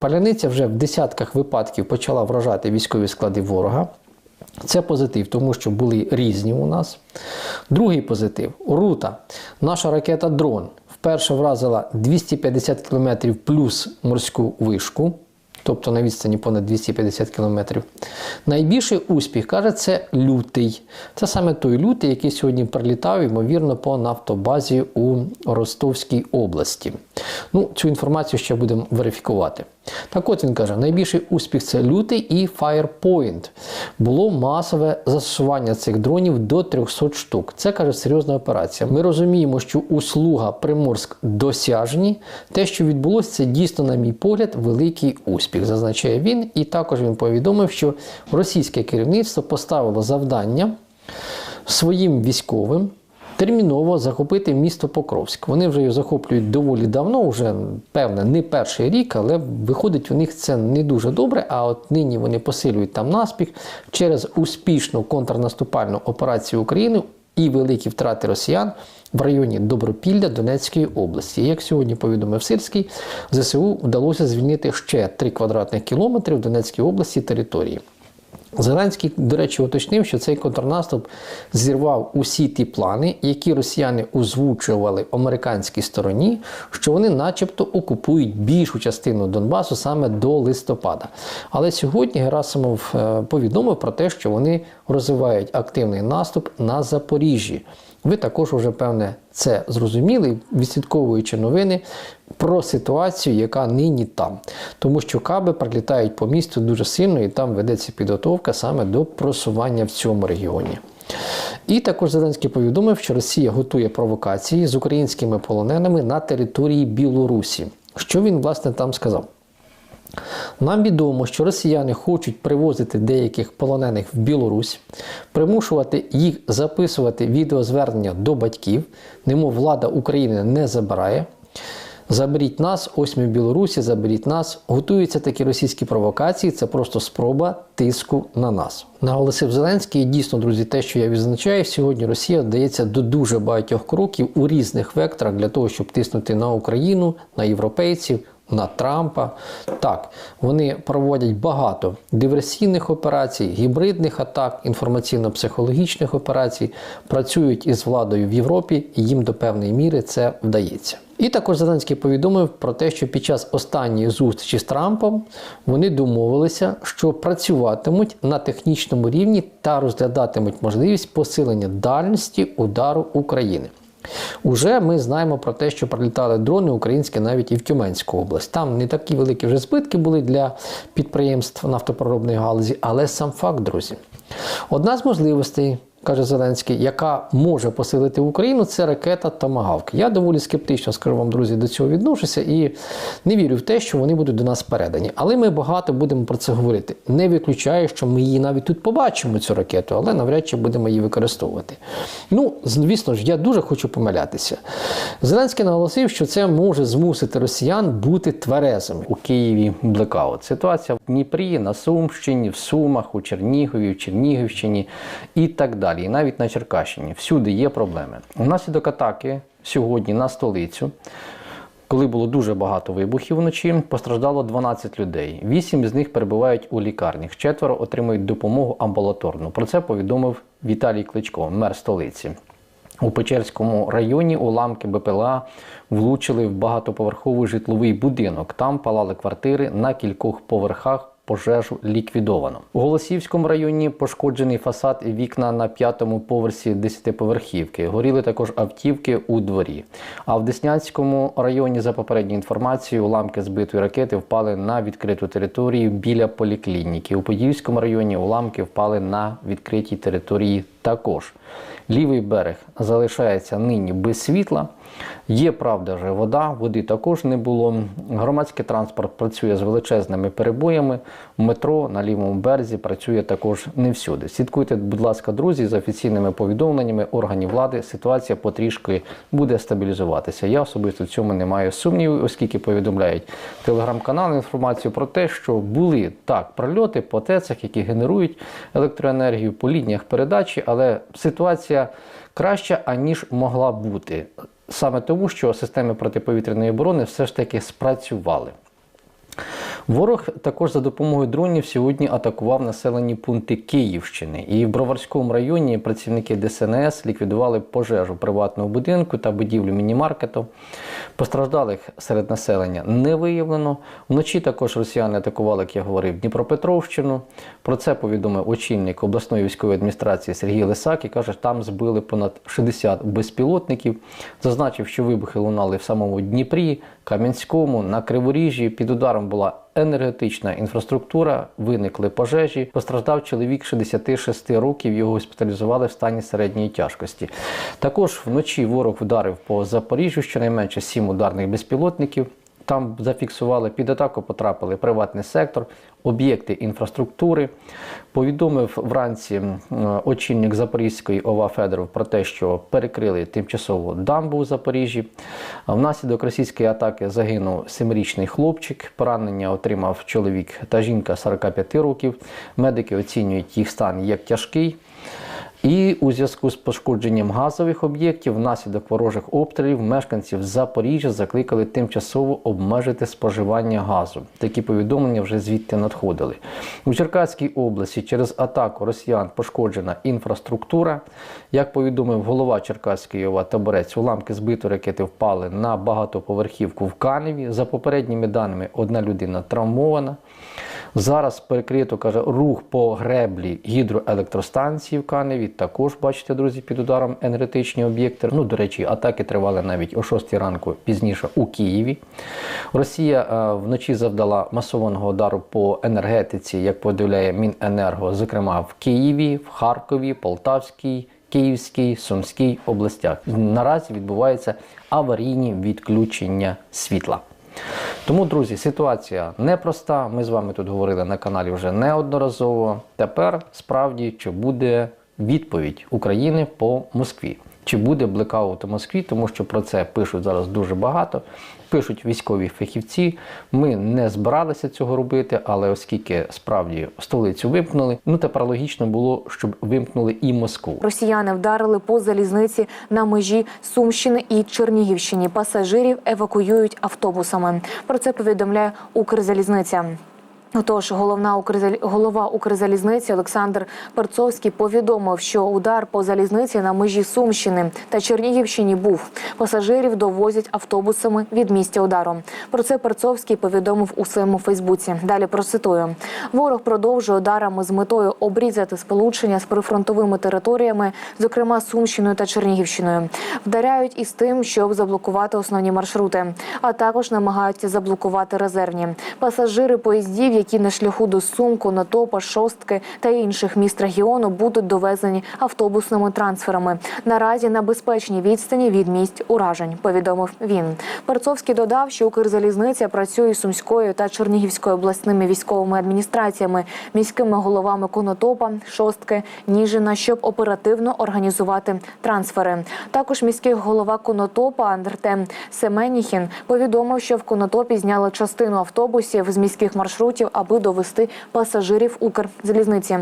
Паляниця вже в десятках випадків почала вражати військові склади ворога. Це позитив, тому що були різні у нас. Другий позитив рута. Наша ракета дрон вперше вразила 250 км плюс морську вишку, тобто на відстані понад 250 км. Найбільший успіх каже, це лютий. Це саме той лютий, який сьогодні прилітав, ймовірно, по нафтобазі у Ростовській області. Ну, цю інформацію ще будемо верифікувати. Так от він каже: найбільший успіх це лютий і Firepoint. Було масове застосування цих дронів до 300 штук. Це каже серйозна операція. Ми розуміємо, що услуга Приморськ досяжні. Те, що відбулося, це дійсно, на мій погляд, великий успіх, зазначає він. І також він повідомив, що російське керівництво поставило завдання своїм військовим терміново захопити місто Покровськ. Вони вже його захоплюють доволі давно, вже певне, не перший рік, але виходить у них це не дуже добре. А от нині вони посилюють там наспіх через успішну контрнаступальну операцію України і великі втрати росіян. В районі Добропілля Донецької області. Як сьогодні повідомив Сирський, ЗСУ вдалося звільнити ще 3 квадратних кілометри в Донецькій області території. Зеленський, до речі, уточнив, що цей контрнаступ зірвав усі ті плани, які росіяни озвучували американській стороні, що вони, начебто, окупують більшу частину Донбасу саме до листопада. Але сьогодні Герасимов е, повідомив про те, що вони розвивають активний наступ на Запоріжжі. Ви також вже певне це зрозуміли, відслідковуючи новини про ситуацію, яка нині там. Тому що каби прилітають по місту дуже сильно і там ведеться підготовка саме до просування в цьому регіоні. І також Зеленський повідомив, що Росія готує провокації з українськими полоненими на території Білорусі. Що він, власне, там сказав? Нам відомо, що росіяни хочуть привозити деяких полонених в Білорусь, примушувати їх записувати відеозвернення до батьків, немов влада України не забирає. Заберіть нас, ось ми в Білорусі, заберіть нас. Готуються такі російські провокації, це просто спроба тиску на нас. Наголосив Зеленський. І дійсно, друзі, те, що я відзначаю, сьогодні Росія вдається до дуже багатьох кроків у різних векторах для того, щоб тиснути на Україну, на європейців, на Трампа. Так, вони проводять багато диверсійних операцій, гібридних атак, інформаційно-психологічних операцій, працюють із владою в Європі, і їм до певної міри це вдається. І також Зеленський повідомив про те, що під час останньої зустрічі з Трампом вони домовилися, що працюватимуть на технічному рівні та розглядатимуть можливість посилення дальності удару України. Уже ми знаємо про те, що прилітали дрони українські навіть і в Тюменську область. Там не такі великі вже збитки були для підприємств нафтопроробної галузі, але сам факт, друзі. Одна з можливостей каже Зеленський, яка може посилити Україну, це ракета Томагавк. Я доволі скептично скажу вам, друзі, до цього відношуся і не вірю в те, що вони будуть до нас передані. Але ми багато будемо про це говорити. Не виключаю, що ми її навіть тут побачимо, цю ракету, але навряд чи будемо її використовувати. Ну, звісно ж, я дуже хочу помилятися. Зеленський наголосив, що це може змусити росіян бути тверезими у Києві. Блекаут. Ситуація в Дніпрі, на Сумщині, в Сумах, у Чернігові, в Чернігівщині і так далі далі, і навіть на Черкащині. Всюди є проблеми. Внаслідок атаки сьогодні на столицю. Коли було дуже багато вибухів вночі, постраждало 12 людей. Вісім з них перебувають у лікарнях, четверо отримують допомогу амбулаторну. Про це повідомив Віталій Кличко, мер столиці. У Печерському районі уламки БПЛА влучили в багатоповерховий житловий будинок. Там палали квартири на кількох поверхах пожежу ліквідовано. У Голосівському районі пошкоджений фасад і вікна на п'ятому поверсі десятиповерхівки. Горіли також автівки у дворі. А в Деснянському районі, за попередньою інформацією, уламки збитої ракети впали на відкриту територію біля поліклініки. У Подільському районі уламки впали на відкритій території також. Лівий берег залишається нині без світла. Є правда вже вода, води також не було. Громадський транспорт працює з величезними перебоями. Метро на лівому березі працює також не всюди. Слідкуйте, будь ласка, друзі, за офіційними повідомленнями органів влади. Ситуація потрішки буде стабілізуватися. Я особисто в цьому не маю сумнівів, оскільки повідомляють телеграм-канали інформацію про те, що були так прольоти по ТЕЦах, які генерують електроенергію по лініях передачі, але ситуація краща аніж могла бути саме тому, що системи протиповітряної оборони все ж таки спрацювали. Ворог також за допомогою дронів сьогодні атакував населені пункти Київщини. І в Броварському районі працівники ДСНС ліквідували пожежу приватного будинку та будівлю мінімаркету. Постраждалих серед населення не виявлено. Вночі також росіяни атакували, як я говорив, Дніпропетровщину. Про це повідомив очільник обласної військової адміністрації Сергій Лисак і каже, там збили понад 60 безпілотників. Зазначив, що вибухи лунали в самому Дніпрі, Кам'янському, на Криворіжжі. Під ударом була енергетична інфраструктура, виникли пожежі. Постраждав чоловік 66 років. Його госпіталізували в стані середньої тяжкості. Також вночі ворог вдарив по Запоріжжю щонайменше сім ударних безпілотників. Там зафіксували під атаку, потрапили приватний сектор, об'єкти інфраструктури. Повідомив вранці очільник Запорізької ОВА Федоров про те, що перекрили тимчасово дамбу у Запоріжжі. Внаслідок російської атаки загинув семирічний хлопчик. Поранення отримав чоловік та жінка 45 років. Медики оцінюють їх стан як тяжкий. І у зв'язку з пошкодженням газових об'єктів внаслідок ворожих обстрілів мешканців Запоріжжя закликали тимчасово обмежити споживання газу. Такі повідомлення вже звідти надходили. У Черкаській області через атаку росіян пошкоджена інфраструктура. Як повідомив голова Черкаської ОВА Таборець, уламки збитої ракети впали на багатоповерхівку в Каневі. За попередніми даними, одна людина травмована. Зараз перекрито каже рух по греблі гідроелектростанції в Каневі. Також бачите, друзі, під ударом енергетичні об'єкти. Ну, до речі, атаки тривали навіть о 6 ранку пізніше у Києві. Росія е, вночі завдала масованого удару по енергетиці, як повідомляє Міненерго, зокрема в Києві, в Харкові, Полтавській. Київській, Сумській областях наразі відбуваються аварійні відключення світла. Тому, друзі, ситуація непроста. Ми з вами тут говорили на каналі вже неодноразово. Тепер справді чи буде відповідь України по Москві? Чи буде блекаут у Москві, тому що про це пишуть зараз дуже багато. Пишуть військові фахівці. Ми не збиралися цього робити, але оскільки справді столицю вимкнули, ну тепер логічно було, щоб вимкнули і Москву. Росіяни вдарили по залізниці на межі Сумщини і Чернігівщині. Пасажирів евакуюють автобусами. Про це повідомляє Укрзалізниця. Отож, головна голова Укрзалізниці Олександр Перцовський повідомив, що удар по залізниці на межі Сумщини та Чернігівщині був. Пасажирів довозять автобусами від місця удару. Про це Перцовський повідомив у своєму Фейсбуці. Далі процитую: ворог продовжує ударами з метою обрізати сполучення з прифронтовими територіями, зокрема Сумщиною та Чернігівщиною. Вдаряють із тим, щоб заблокувати основні маршрути, а також намагаються заблокувати резервні пасажири поїздів, які на шляху до Сум, Конотопа, Шостки та інших міст регіону будуть довезені автобусними трансферами. Наразі на безпечній відстані від місць уражень. Повідомив він. Перцовський додав, що Укрзалізниця працює з Сумською та Чернігівською обласними військовими адміністраціями, міськими головами Конотопа, Шостки, Ніжина, щоб оперативно організувати трансфери. Також міський голова Конотопа Артем Семеніхін повідомив, що в Конотопі зняли частину автобусів з міських маршрутів, аби довести пасажирів Укрзалізниці.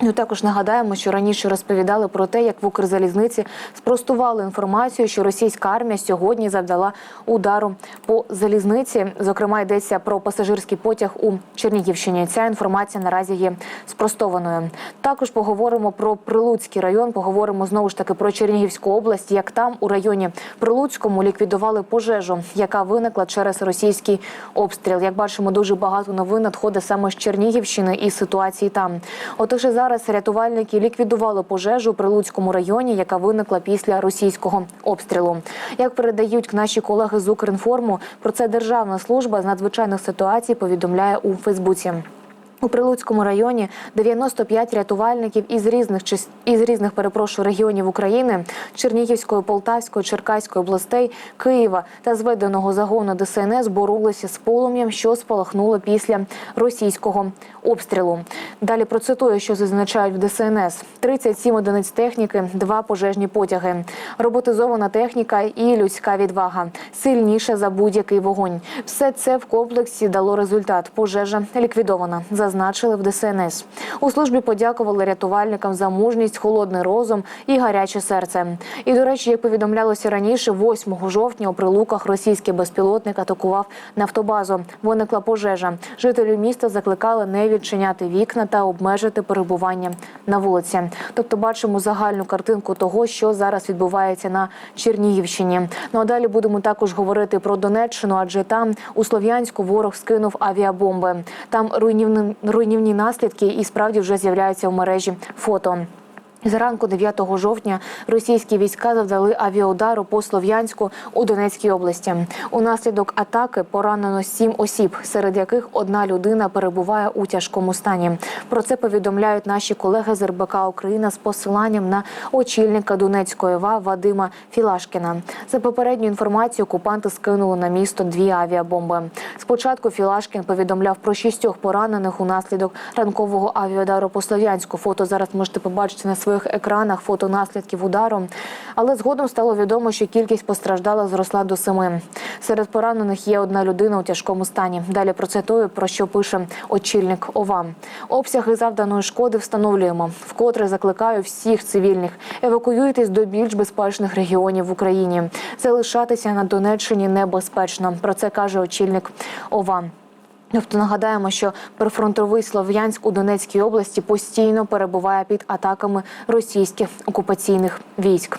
Ну, також нагадаємо, що раніше розповідали про те, як в Укрзалізниці спростували інформацію, що російська армія сьогодні завдала удару по залізниці. Зокрема, йдеться про пасажирський потяг у Чернігівщині. Ця інформація наразі є спростованою. Також поговоримо про Прилуцький район. Поговоримо знову ж таки про Чернігівську область. Як там у районі Прилуцькому ліквідували пожежу, яка виникла через російський обстріл. Як бачимо, дуже багато новин надходить саме з Чернігівщини і ситуації там. Отож, і зараз рятувальники ліквідували пожежу у Прилуцькому районі, яка виникла після російського обстрілу. Як передають наші колеги з Укрінформу, про це Державна служба з надзвичайних ситуацій повідомляє у Фейсбуці. У Прилуцькому районі 95 рятувальників із різних із різних перепрошую регіонів України Чернігівської, Полтавської, Черкаської областей, Києва та зведеного загону ДСНС боролися з полум'ям, що спалахнуло після російського обстрілу. Далі процитую, що зазначають в ДСНС: 37 одиниць техніки, два пожежні потяги, роботизована техніка і людська відвага сильніша за будь-який вогонь. Все це в комплексі дало результат. Пожежа ліквідована. Зазначили в ДСНС. У службі подякували рятувальникам за мужність, холодний розум і гаряче серце. І до речі, як повідомлялося раніше, 8 жовтня у прилуках російський безпілотник атакував нафтобазу. Виникла пожежа. Жителі міста закликали не відчиняти вікна та обмежити перебування на вулиці. Тобто, бачимо загальну картинку того, що зараз відбувається на Чернігівщині. Ну а далі будемо також говорити про Донеччину, адже там у Слов'янську ворог скинув авіабомби. Там руйнівні, руйнівні наслідки і справді вже з'являються в мережі фото. Зранку 9 жовтня російські війська завдали авіаудару по Слов'янську у Донецькій області. Унаслідок атаки поранено сім осіб, серед яких одна людина перебуває у тяжкому стані. Про це повідомляють наші колеги з РБК Україна з посиланням на очільника Донецької ОВА Вадима Філашкіна. За попередню інформацію окупанти скинули на місто дві авіабомби. Спочатку Філашкін повідомляв про шістьох поранених унаслідок ранкового авіаудару по Слов'янську. Фото зараз можете побачити на своїх екранах фото наслідків удару. Але згодом стало відомо, що кількість постраждалих зросла до семи. Серед поранених є одна людина у тяжкому стані. Далі процитую, про що пише очільник ОВА. Обсяги завданої шкоди встановлюємо. Вкотре закликаю всіх цивільних евакуюйтесь до більш безпечних регіонів в Україні. Залишатися на Донеччині небезпечно. Про це каже очільник ОВА. Тобто нагадаємо, що прифронтовий Слов'янськ у Донецькій області постійно перебуває під атаками російських окупаційних військ.